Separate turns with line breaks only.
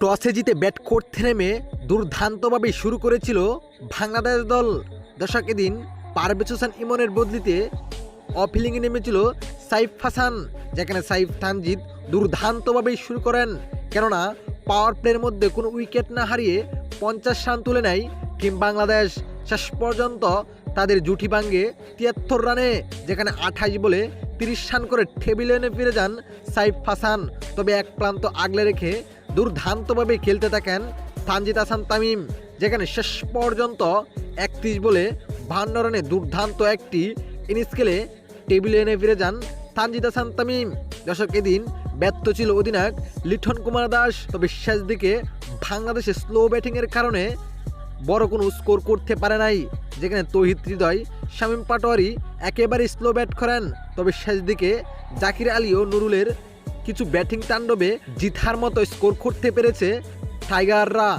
টসে জিতে ব্যাট করতে নেমে দুর্দান্তভাবে শুরু করেছিল বাংলাদেশ দল। দর্শক এদিন পারভেজ হোসেন ইমনের বদলিতে অফিলিংয়ে নেমেছিল সাইফ হাসান, যেখানে সাইফ তানজিদ দুর্দান্তভাবে শুরু করেন। কেননা পাওয়ার প্লের মধ্যে কোনো উইকেট না হারিয়ে পঞ্চাশ রান তুলে নেয় টিম বাংলাদেশ। শেষ পর্যন্ত তাদের জুটি ভাঙ্গে তিয়াত্তর রানে, যেখানে আঠাশ বলে তিরিশ রান করে টেবিল এনে ফিরে যান সাইফ হাসান। তবে এক প্রান্ত আগলে রেখে দুর্দান্তভাবে খেলতে থাকেন তানজিদ হাসান তামিম, যেখানে শেষ পর্যন্ত একত্রিশ বলে বাহান্ন রানে দুর্দান্ত একটি ইনিংস খেলে টেবিলে এনে ফিরে যান তানজিদ হাসান তামিম। দর্শক, এদিন ব্যর্থ ছিল অধিনায়ক লিঠন কুমার দাস। তবে শেষ দিকে বাংলাদেশে স্লো ব্যাটিংয়ের কারণে বড় কোনো স্কোর করতে পারে নাই, যেখানে তৌহিদ হৃদয়, শামীম পাটোয়ারি একেবারে স্লো ব্যাট করেন। তবে শেষ দিকে জাকির আলী ও নুরুলের কিছু ব্যাটিং তাণ্ডবে জিতার মতো স্কোর করতে পেরেছে টাইগাররা।